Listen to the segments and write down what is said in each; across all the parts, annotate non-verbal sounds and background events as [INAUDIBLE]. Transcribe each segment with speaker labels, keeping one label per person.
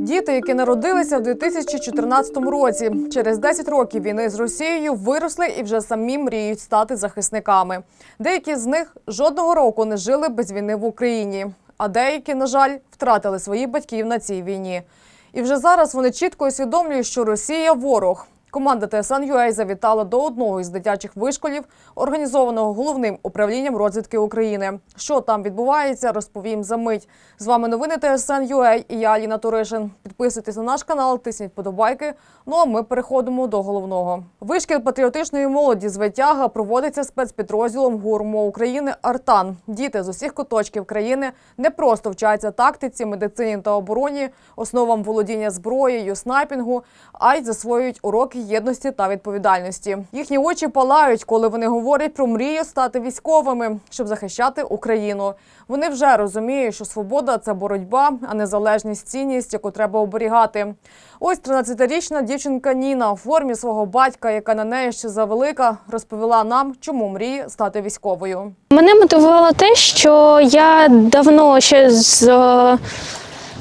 Speaker 1: Діти, які народилися в 2014 році, через 10 років війни з Росією виросли і вже самі мріють стати захисниками. Деякі з них жодного року не жили без війни в Україні, а деякі, на жаль, втратили своїх батьків на цій війні. І вже зараз вони чітко усвідомлюють, що Росія ворог. Команда ТСН-ЮА завітала до одного із дитячих вишколів, організованого головним управлінням розвідки України. Що там відбувається, розповім за мить. З вами новини ТСН-ЮА і я Аліна Туришин. Підписуйтесь на наш канал, тисніть подобайки. Ну а ми переходимо до головного. Вишкіл патріотичної молоді з Ветяга проводиться спецпідрозділом ГУРМО України Артан. Діти з усіх куточків країни не просто вчаться тактиці, медицині та обороні, основам володіння зброєю, снайпінгу, а й засвоюють уроки єдності та відповідальності. Їхні очі палають, коли вони говорять про мрію стати військовими, щоб захищати Україну. Вони вже розуміють, що свобода це боротьба, а незалежність цінність, яку треба оберігати. Ось 13-річна дівчинка Ніна у формі свого батька, яка на неї ще завелика, розповіла нам, чому мріє стати військовою.
Speaker 2: Мене мотивувало те, що я давно ще з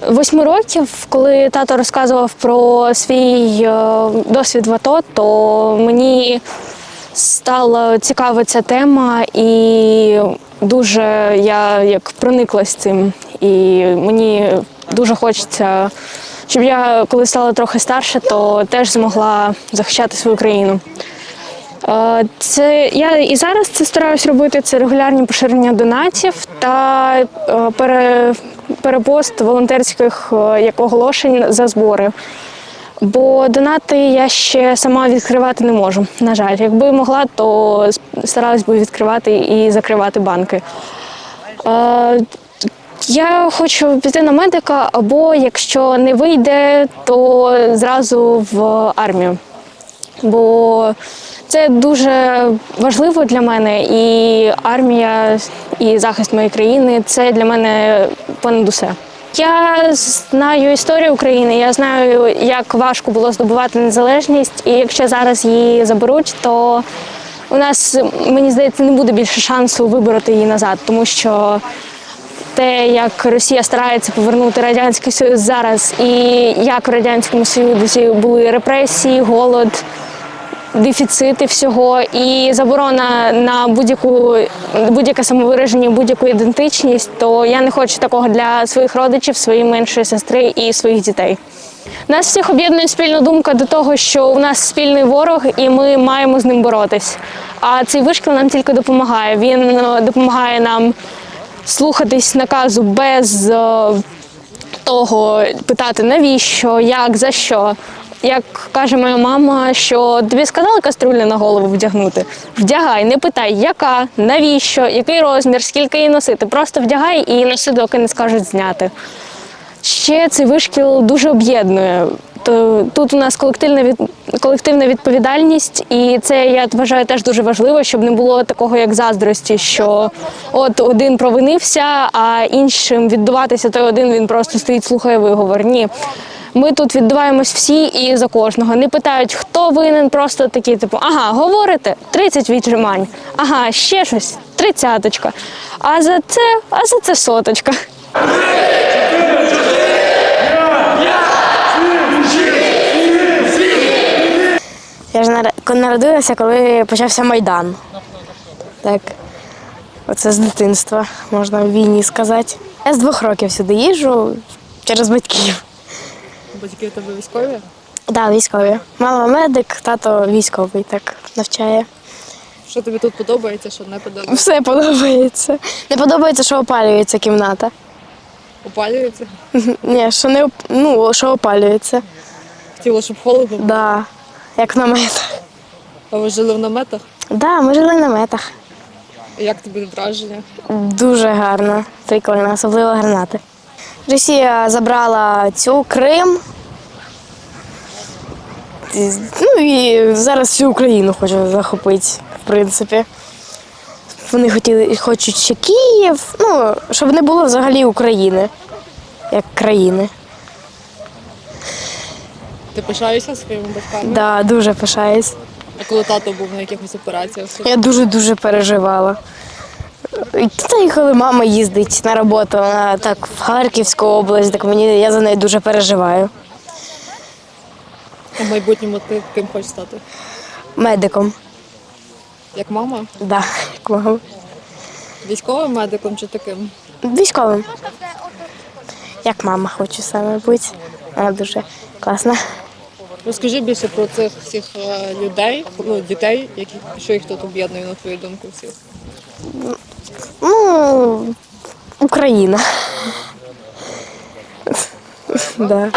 Speaker 2: восьми років, коли тато розказував про свій е, досвід в АТО, то мені стала цікава ця тема, і дуже я як прониклась цим. І мені дуже хочеться, щоб я, коли стала трохи старше, то теж змогла захищати свою країну. Е, Це я і зараз це стараюсь робити. Це регулярні поширення донатів та е, пере, перепост волонтерських е, як оголошень за збори. Бо донати я ще сама відкривати не можу. На жаль, якби могла, то старалась би відкривати і закривати банки. Е, Я хочу піти на медика, або якщо не вийде, то зразу в армію бо це дуже важливо для мене, і армія, і захист моєї країни це для мене понад усе. Я знаю історію України, я знаю, як важко було здобувати незалежність, і якщо зараз її заберуть, то у нас, мені здається, не буде більше шансу вибороти її назад, тому що те, як Росія старається повернути радянський союз зараз, і як в радянському союзі були репресії, голод, дефіцити всього і заборона на будь-яку будь-яке самовираження, будь-яку ідентичність, то я не хочу такого для своїх родичів, своєї меншої сестри і своїх дітей. Нас всіх об'єднує спільна думка до того, що у нас спільний ворог, і ми маємо з ним боротись. А цей вишкіл нам тільки допомагає. Він е, допомагає нам слухатись наказу без е, того питати навіщо, як, за що. Як каже моя мама, що тобі сказали каструлю на голову вдягнути? Вдягай, не питай, яка, навіщо, який розмір, скільки її носити. Просто вдягай і носи, доки не скажуть зняти. Ще цей вишкіл дуже об'єднує. То Тут у нас колективна від колективна відповідальність, і це я вважаю теж дуже важливо, щоб не було такого, як заздрості, що от один провинився, а іншим віддуватися, той один він просто стоїть, слухає виговор. Ні. Ми тут віддуваємось всі і за кожного. Не питають, хто винен, просто такі, типу, ага, говорите, 30 віджимань, ага, ще щось, тридцяточка. А за це, а за це соточка.
Speaker 3: Я ж народилася, коли почався Майдан. Так. Оце з дитинства, можна в війні сказати. Я з двох років сюди їжджу через батьків.
Speaker 1: Батьки у тебе військові?
Speaker 3: Так, да, військові. Мама медик, тато військовий так навчає.
Speaker 1: Що тобі тут подобається, що не подобається?
Speaker 3: Все подобається. Не подобається, що опалюється кімната.
Speaker 1: Опалюється?
Speaker 3: Ні, що не ну, що опалюється.
Speaker 1: Хотіло, щоб холодно було.
Speaker 3: Да, як в наметах.
Speaker 1: А ви жили в наметах?
Speaker 3: Да, ми жили в наметах.
Speaker 1: Як тобі враження?
Speaker 3: Дуже гарно, прикольно, особливо гранати. Росія забрала цю Крим. Ну і зараз всю Україну хоче захопити, в принципі. Вони хотіли, хочуть ще Київ, ну, щоб не було взагалі України як країни.
Speaker 1: Ти пишаєшся своїми батьками?
Speaker 3: Да, дуже пишаюсь.
Speaker 1: А коли тато був на якихось операціях?
Speaker 3: Я дуже-дуже переживала. Та і коли мама їздить на роботу, вона так в Харківську область, так мені я за неї дуже переживаю.
Speaker 4: У майбутньому ти ким хочеш стати?
Speaker 3: Медиком.
Speaker 4: Як мама?
Speaker 3: Да, як мама.
Speaker 4: Військовим медиком чи таким?
Speaker 3: Військовим. Як мама хочу саме бути. Вона дуже класна.
Speaker 4: Розкажи більше про цих всіх е, людей, ну, дітей, які, що їх тут об'єднує, на твою думку, всіх.
Speaker 3: Ну, Україна. [LAUGHS] Да.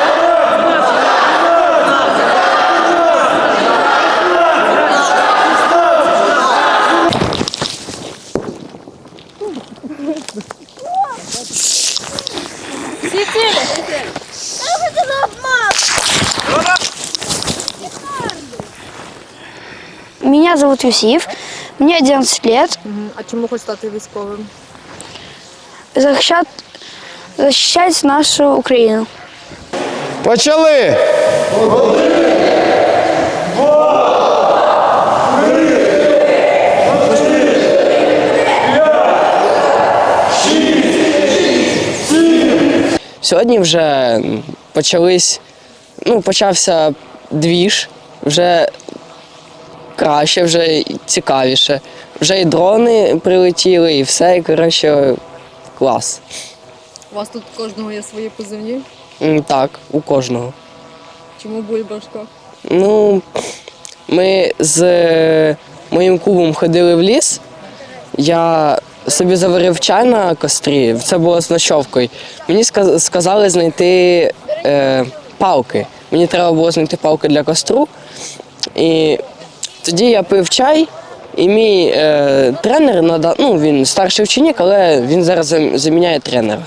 Speaker 5: Меня зовут Юсиф, мне 11 лет.
Speaker 4: А чому хочеш стати військовим?
Speaker 5: Защищать, защищать нашу Украину.
Speaker 6: Почали!
Speaker 7: Сьогодні вже почались, ну, почався двіж, вже краще, вже цікавіше. Вже і дрони прилетіли, і все, і коротше, клас.
Speaker 4: У вас тут у кожного є свої позивні.
Speaker 7: М, Так, у кожного.
Speaker 4: Чому бульбашка?
Speaker 7: Ну, ми з е, моїм кубом ходили в ліс. Я собі заварив чай на кострі, це було з ночовкою. Мені сказ- сказали знайти е, палки. Мені треба було знайти палки для костру. І тоді я пив чай, і мій е, тренер надав, ну він старший ученик, але він зараз заміняє тренера.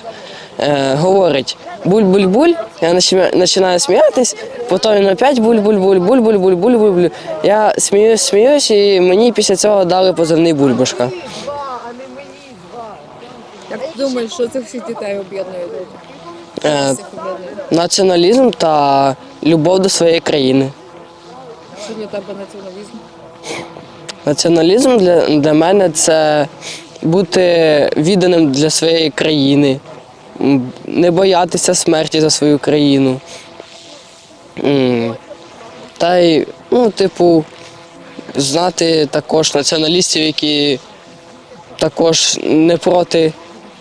Speaker 7: Е, говорить буль-буль-буль, я починаю сміятись, потім він опять буль-буль-буль, буль-буль-буль-буль-буль. Я сміюсь, сміюсь, і мені після цього дали позивний бульбашка.
Speaker 4: Як ти думаєш, що цих всіх дітей об'єднує?
Speaker 7: Е, націоналізм та любов до своєї країни.
Speaker 4: Що для тебе націоналізм?
Speaker 7: Націоналізм для, для мене це бути відданим для своєї країни, не боятися смерті за свою країну. Та й, ну, типу, знати також націоналістів, які також не проти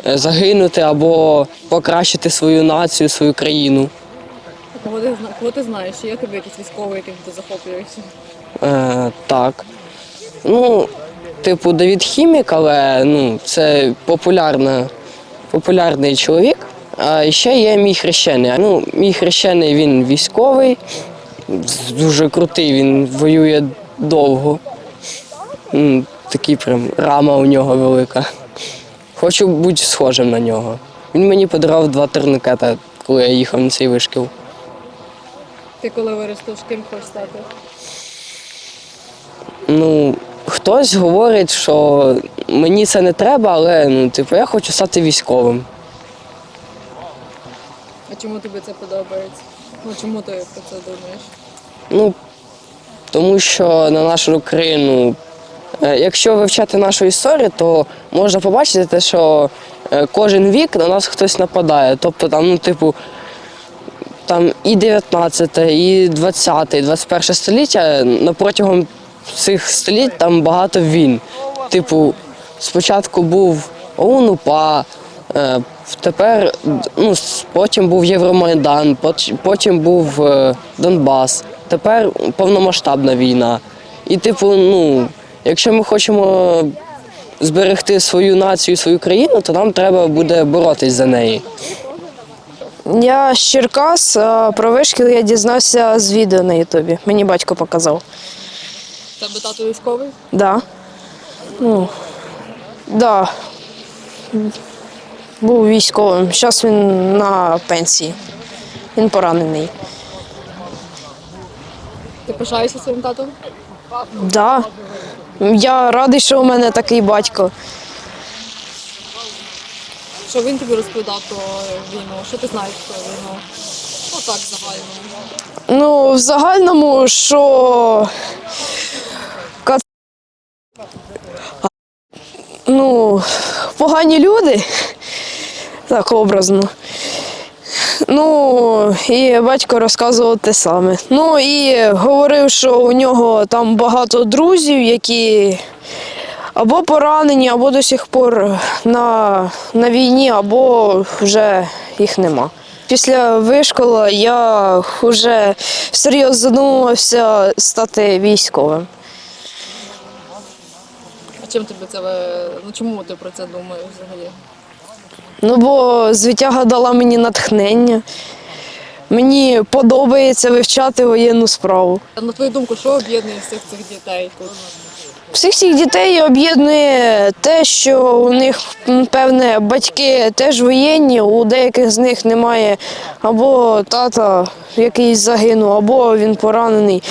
Speaker 7: е, загинути або покращити свою націю, свою країну.
Speaker 4: Кого ти, кого ти знаєш? Є тобі якийсь військовий, яким ти захоплюєшся?
Speaker 7: Е, так. Ну, типу, Давід Хімік, але ну, це популярна, популярний чоловік. А ще є мій хрещений. Ну, мій хрещений він військовий, дуже крутий, він воює довго. Такий прям рама у нього велика. Хочу бути схожим на нього. Він мені подарував два турникета, коли я їхав на цей вишкіл.
Speaker 4: Ти коли виростеш, ким хочеш стати?
Speaker 7: Ну, хтось говорить, що мені це не треба, але ну, типу, я хочу стати військовим.
Speaker 4: А чому тобі це подобається? Ну чому ти про це думаєш?
Speaker 7: Ну, тому що на нашу країну, е, якщо вивчати нашу історію, то можна побачити те, що е, кожен вік на нас хтось нападає. Тобто там, ну, типу, там і 19, і 20, і 21 століття на протягом цих століть там багато війн. Типу, спочатку був ОУН-УПА, е, тепер ну, потім був Євромайдан, потім був е, Донбас, тепер повномасштабна війна. І, типу, ну, якщо ми хочемо зберегти свою націю, свою країну, то нам треба буде боротись за неї.
Speaker 3: Я з Черкас, а про вишкіл я дізнався з відео на Ютубі. Мені батько показав.
Speaker 4: Тебе тато військовий?
Speaker 3: Да. Ну, да. Був військовим. Зараз він на пенсії. Він поранений.
Speaker 4: Ти пишаєшся своїм татом?
Speaker 3: Да. Я радий, що у мене такий батько.
Speaker 4: Що він тобі розповідав про війну? Що ти знаєш про війну? Ну так, загально.
Speaker 3: Ну, в загальному, що. Ну, погані люди, так образно. Ну, і батько розказував те саме. Ну і говорив, що у нього там багато друзів, які або поранені, або до сих пор на, на війні, або вже їх нема. Після вишкола я вже всерйоз задумувався стати військовим.
Speaker 1: А чим тобі це ну чому ти про це думаєш взагалі?
Speaker 3: Ну, бо звитяга дала мені натхнення. Мені подобається вивчати воєнну справу.
Speaker 1: На твою думку, що об'єднує всіх цих дітей тут?
Speaker 3: Всіх цих дітей об'єднує те, що у них, певне, батьки теж воєнні, у деяких з них немає або тата, який загинув, або він поранений.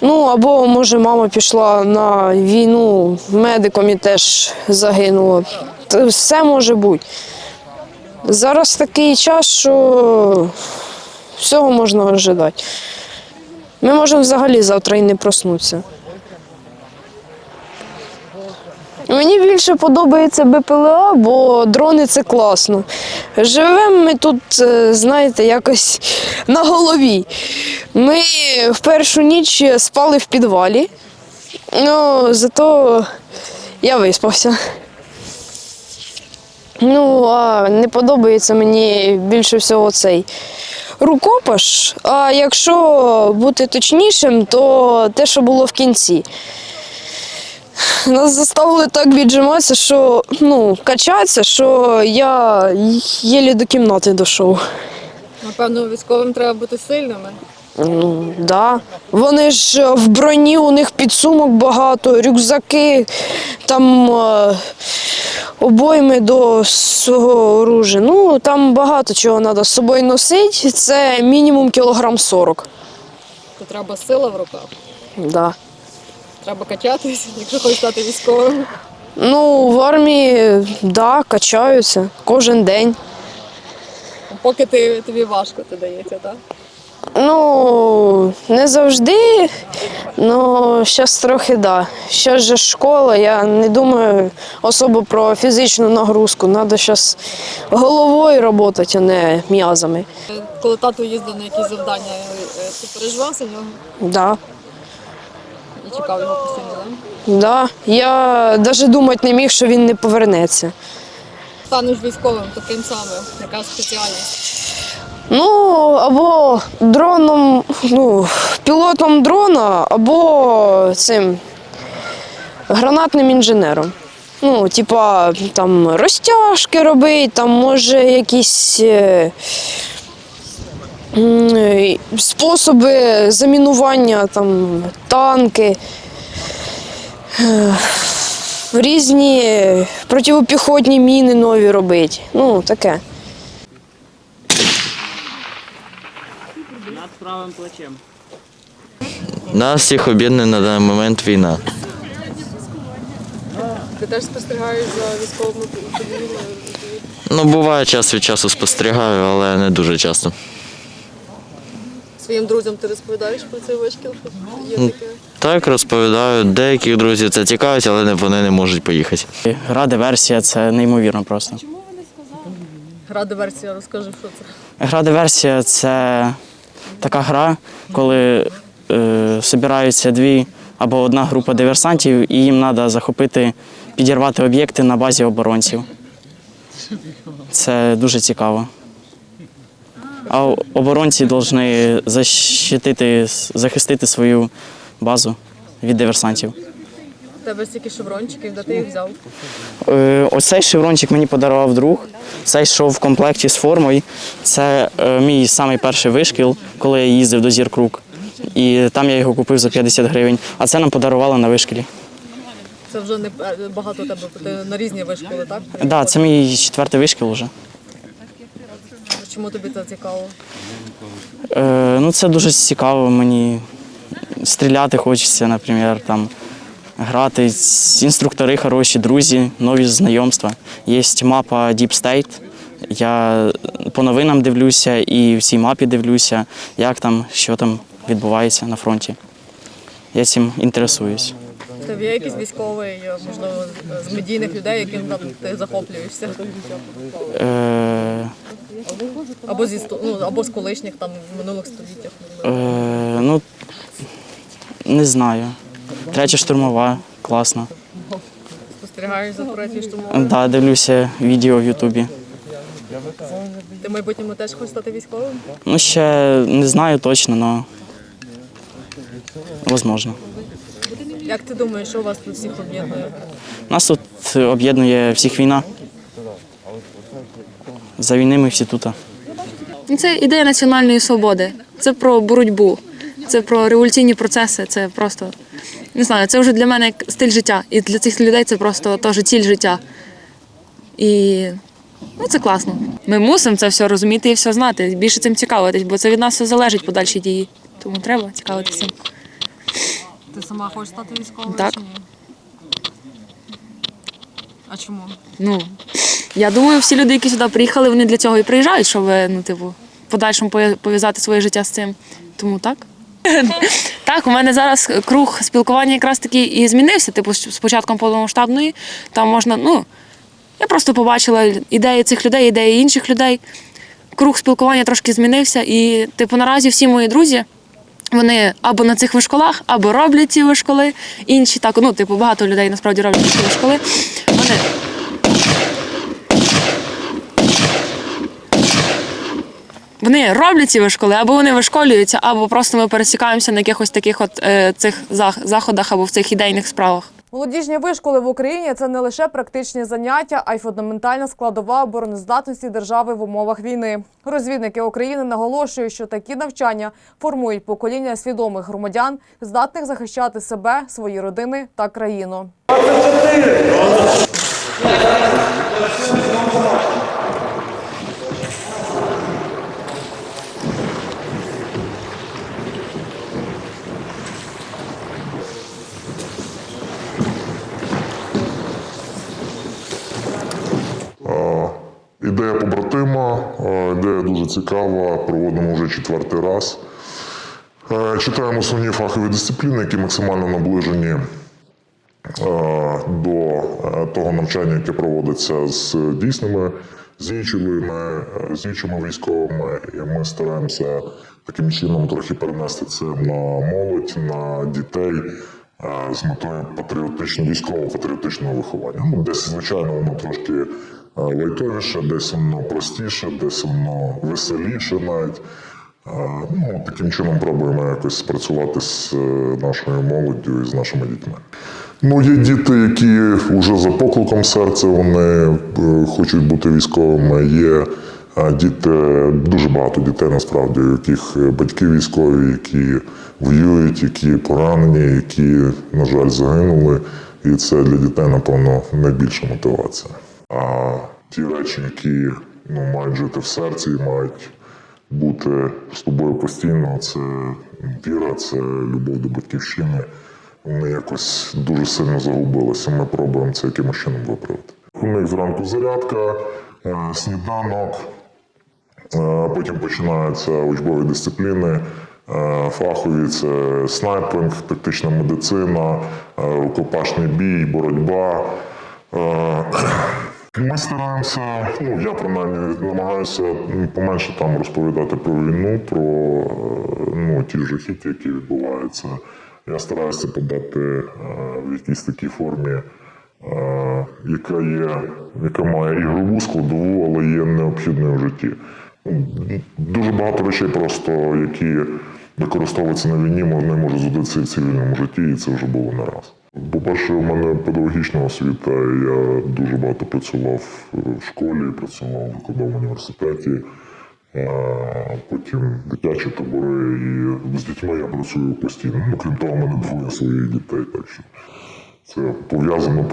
Speaker 3: Ну, або, може, мама пішла на війну медиком і теж загинула. Все може бути. Зараз такий час, що всього можна ожидати. Ми можемо взагалі завтра і не проснутися. Мені більше подобається БПЛА, бо дрони це класно. Живемо ми тут, е, знаєте, якось на голові. Ми в першу ніч спали в підвалі, ну зато я виспався. Ну, а не подобається мені більше всього цей рукопаш. А якщо бути точнішим, то те, що було в кінці. [LAUGHS] Нас заставили так віджиматися, що ну, качатися, що я єлі до кімнати дійшов.
Speaker 1: Напевно, військовим треба бути сильними.
Speaker 3: Ну, да. Вони ж в броні, у них підсумок багато, рюкзаки, там е, обойми до свого оружия. Ну, там багато чого треба з собою носити. Це мінімум кілограм 40.
Speaker 1: То треба сила в руках.
Speaker 3: Да.
Speaker 1: Треба качатись, якщо хочеш стати військовим.
Speaker 3: Ну, в армії, да, качаються кожен день.
Speaker 1: Поки ти тобі важко ти дається, так?
Speaker 3: Ну, не завжди, але зараз трохи да. Зараз же школа, я не думаю особо про фізичну нагрузку. Треба зараз головою працювати, а не м'язами.
Speaker 1: Коли тато їздив на якісь завдання, е, ти переживав за нього
Speaker 3: Да.
Speaker 1: І чекав його постійно, так?
Speaker 3: Да. Я навіть думати не міг, що він не повернеться.
Speaker 1: Станеш військовим таким самим, яка спеціальність.
Speaker 3: Ну, або дроном, ну, пілотом дрона, або цим гранатним інженером. Ну, типа, там розтяжки робить, там може якісь е, способи замінування, там, танки. Е, Різні протипіхотні міни нові робить. Ну, таке. Над правим плечем.
Speaker 8: Нас всіх об'єднує на даний момент війна.
Speaker 1: Ти теж спостерігаєш за військовими подіями?
Speaker 8: Ну, буває час від часу спостерігаю, але не дуже часто.
Speaker 1: Своїм друзям ти розповідаєш про цей вишкіл, є таке.
Speaker 8: Так розповідаю, деяких друзів це цікавить, але вони не можуть поїхати.
Speaker 9: Гра диверсія це неймовірно просто. Чому вони сказали?
Speaker 1: Гра диверсія, розкажи, що це.
Speaker 9: Гра диверсія це така гра, коли е, збираються дві або одна група диверсантів, і їм треба захопити, підірвати об'єкти на базі оборонців. Це дуже цікаво. А оборонці повинні защитити, захистити свою базу від диверсантів.
Speaker 1: У тебе стільки шеврончиків, де ти їх взяв?
Speaker 9: Е, Оцей шеврончик мені подарував друг. Цей йшов в комплекті з формою. Це е, мій самий перший вишкіл, коли я їздив до Зіркрук. І там я його купив за 50 гривень. А це нам подарували на вишкілі.
Speaker 1: Це вже не е, багато тебе, ти на різні вишколи, так?
Speaker 9: Так, да, це мій четвертий вишкіл вже.
Speaker 1: Чому тобі це цікаво?
Speaker 9: Е, ну, це дуже цікаво. Мені стріляти хочеться, наприклад, там, грати. Інструктори хороші, друзі, нові знайомства. Є мапа Deep State. Я по новинам дивлюся і в цій мапі дивлюся, як там, що там відбувається на фронті. Я цим інтересуюсь.
Speaker 1: тебе є якийсь військовий, можливо, з медійних людей, яким ти захоплюєшся?
Speaker 9: Е,
Speaker 1: Або зі сто- ну, або з колишніх там минулих століттях.
Speaker 9: е, ну, не знаю. Третя штурмова, класно.
Speaker 1: Спостерігаєш за третьою штурмовою?
Speaker 9: Да, дивлюся відео в Ютубі.
Speaker 1: Ти в майбутньому теж хочеш стати військовим?
Speaker 9: Ну, ще не знаю точно, але можливо.
Speaker 1: Як ти думаєш, що вас тут всіх об'єднує?
Speaker 9: Нас тут об'єднує всіх війна. За війни ми всі тут.
Speaker 10: Ну, Це ідея національної свободи. Це про боротьбу, це про революційні процеси. Це просто не знаю, це вже для мене як стиль життя. І для цих людей це просто теж ціль життя. І ну, це класно. Ми мусимо це все розуміти і все знати. Більше цим цікавитись, бо це від нас все залежить подальші дії. Тому треба цікавитися.
Speaker 1: Ти сама хочеш стати військовою
Speaker 10: Так.
Speaker 1: чи ні? А чому?
Speaker 10: Ну я думаю, всі люди, які сюди приїхали, вони для цього і приїжджають, щоб ну, типу, подальшому пов'язати своє життя з цим. Тому так. [LAUGHS] Так, у мене зараз круг спілкування якраз таки і змінився. Типу, з початком повномасштабної. Там можна, ну, я просто побачила ідеї цих людей, ідеї інших людей. Круг спілкування трошки змінився. І, типу, наразі всі мої друзі, вони або на цих вишколах, або роблять ці вишколи. Інші так, ну, типу, багато людей насправді роблять ці вишколи. Вони вони роблять ці вишколи, або вони вишколюються, або просто ми пересікаємося на якихось таких от е, цих заходах або в цих ідейних справах.
Speaker 1: Молодіжні вишколи в Україні це не лише практичні заняття, а й фундаментальна складова обороноздатності держави в умовах війни. Розвідники України наголошують, що такі навчання формують покоління свідомих громадян, здатних захищати себе, свої родини та країну.
Speaker 11: 24! Е, дуже цікава. Проводимо вже четвертий раз. Е, Читаємо основні фахові дисципліни, які максимально наближені е, до е, того навчання, яке проводиться з дійсними зічовими, е, з діючими військовими. І ми стараємося таким чином трохи перенести це на молодь, на дітей з метою патріотичного військового патріотичного виховання. Ну, десь, звичайно, воно трошки лайтовіше, десь воно простіше, десь воно веселіше навіть. Ну, таким чином пробуємо якось спрацювати з е, нашою молоддю і з нашими дітьми. Ну, є діти, які вже за покликом серця вони е, хочуть бути військовими. Є діти, дуже багато дітей насправді, у яких е, батьки військові, які воюють, які поранені, які, на жаль, загинули. І це для дітей, напевно, найбільша мотивація. Ті речі, які ну, мають жити в серці і мають бути з тобою постійно, це віра, це любов до батьківщини. Вони якось дуже сильно загубилися. Ми пробуємо це якимось чином виправити. У них зранку зарядка, е, сніданок, е, потім починаються учбові дисципліни. е, Фахові це снайпинг, тактична медицина, рукопашний бій, боротьба. Ми стараємося, ну я принаймні намагаюся поменше там розповідати про війну, про е, ну, ті жахіття, які відбуваються. Я стараюся подати е, в якійсь такій формі, е, яка є, яка має ігрову складову, але є необхідною в житті. Ну, Дуже багато речей, просто які використовуються на війні, вони можуть зудитися в цивільному житті, і це вже було не раз. По-перше, у мене педагогічна освіта. Я дуже багато працював в школі, працював викладав в університеті. Е, Потім дитячі табори і з дітьми я працюю постійно. Ну, крім того, в мене двоє своїх дітей, так що це пов'язано,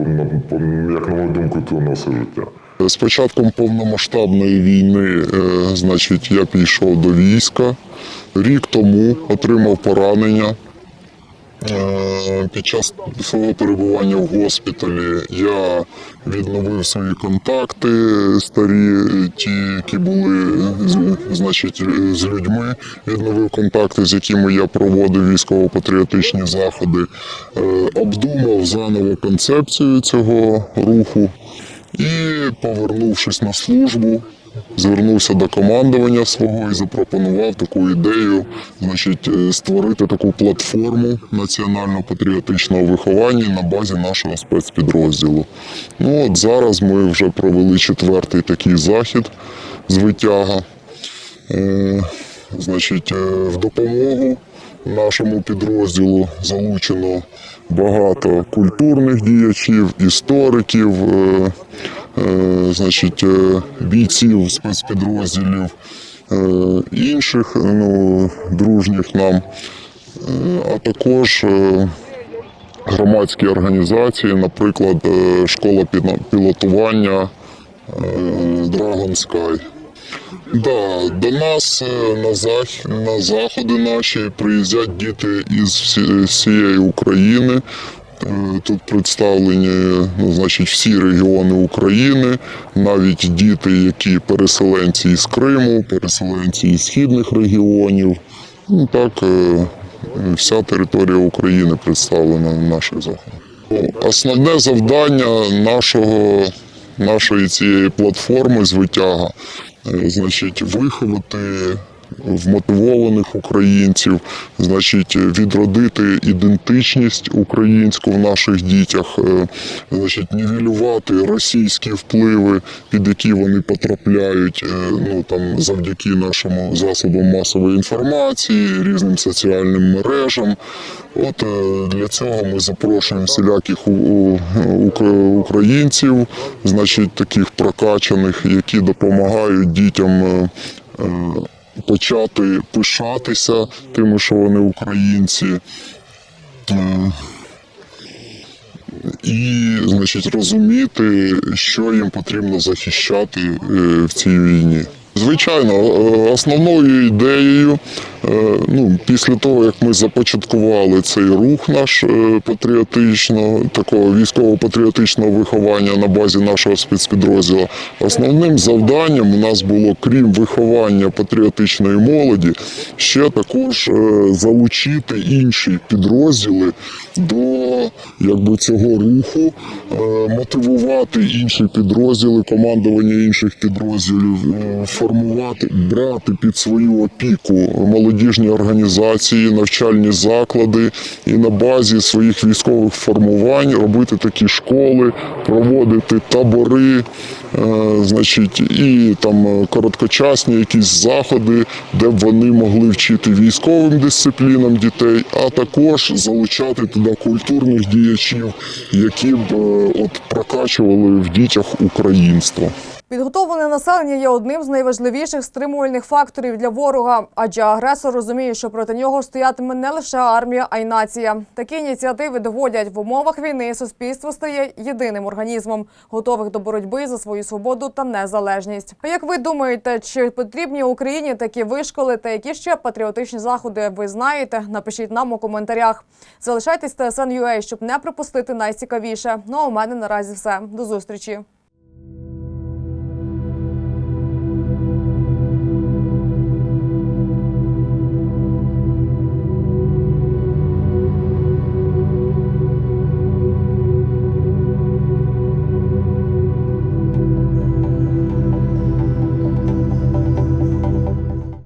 Speaker 11: як на мою думку, то на все життя. З початком повномасштабної війни, е, значить, я пішов до війська. Рік тому отримав поранення.
Speaker 12: Е, Під час свого перебування в госпіталі я відновив свої контакти старі, ті, які були значить, з людьми, відновив контакти, з якими я проводив військово-патріотичні заходи, Е, обдумав заново концепцію цього руху. І, повернувшись на службу, звернувся до командування свого і запропонував таку ідею, значить, е, створити таку платформу національно-патріотичного виховання на базі нашого спецпідрозділу. Ну от зараз ми вже провели четвертий такий захід з витяга. Е, Значить, е, в допомогу нашому підрозділу залучено багато культурних діячів, істориків, е, значить, е, бійців спецпідрозділів, е, інших ну, дружніх нам, е, а також е, громадські організації, наприклад, е, школа пілотування е, Dragon Sky. Да, до нас е, на, зах... на заходи наші приїздять діти із всієї України. Е, Тут представлені ну, значить, всі регіони України, навіть діти, які переселенці із Криму, переселенці із східних регіонів. Ну, так, е, вся територія України представлена на наших заходах. Основне завдання нашого, нашої цієї платформи з витяга е, значить, виховати вмотивованих українців, значить, відродити ідентичність українську в наших дітях, е, значить, нівелювати російські впливи, під які вони потрапляють, е, ну там завдяки нашому засобам масової інформації, різним соціальним мережам. От е, для цього ми запрошуємо всіляких українців, значить, таких прокачаних, які допомагають дітям. Почати пишатися тими, що вони українці, Е, і, значить, розуміти, що їм потрібно захищати е, в цій війні. Звичайно, е, основною ідеєю, е, ну, після того, як ми започаткували цей рух наш е, патріотичного, такого військово-патріотичного виховання на базі нашого спецпідрозділу, основним завданням у нас було, крім виховання патріотичної молоді, ще також залучити інші підрозділи до якби, цього руху, мотивувати інші підрозділи, командування інших підрозділів, формувати, брати під свою опіку молодіжні організації, навчальні заклади і на базі своїх військових формувань робити такі школи, проводити табори, е, значить, і там е, короткочасні якісь заходи, де б вони могли вчити військовим дисциплінам дітей, а також залучати туди культурних діячів, які б е, от прокачували в дітях українство.
Speaker 1: Підготовлене населення є одним з найважливіших стримувальних факторів для ворога, адже агресор розуміє, що проти нього стоятиме не лише армія, а й нація. Такі ініціативи доводять в умовах війни суспільство стає єдиним організмом, готових до боротьби за свою свободу та незалежність. А як ви думаєте, чи потрібні Україні такі вишколи та які ще патріотичні заходи ви знаєте? Напишіть нам у коментарях. Залишайтесь ТСН.UA, щоб не пропустити найцікавіше. Ну а у мене наразі все. До зустрічі.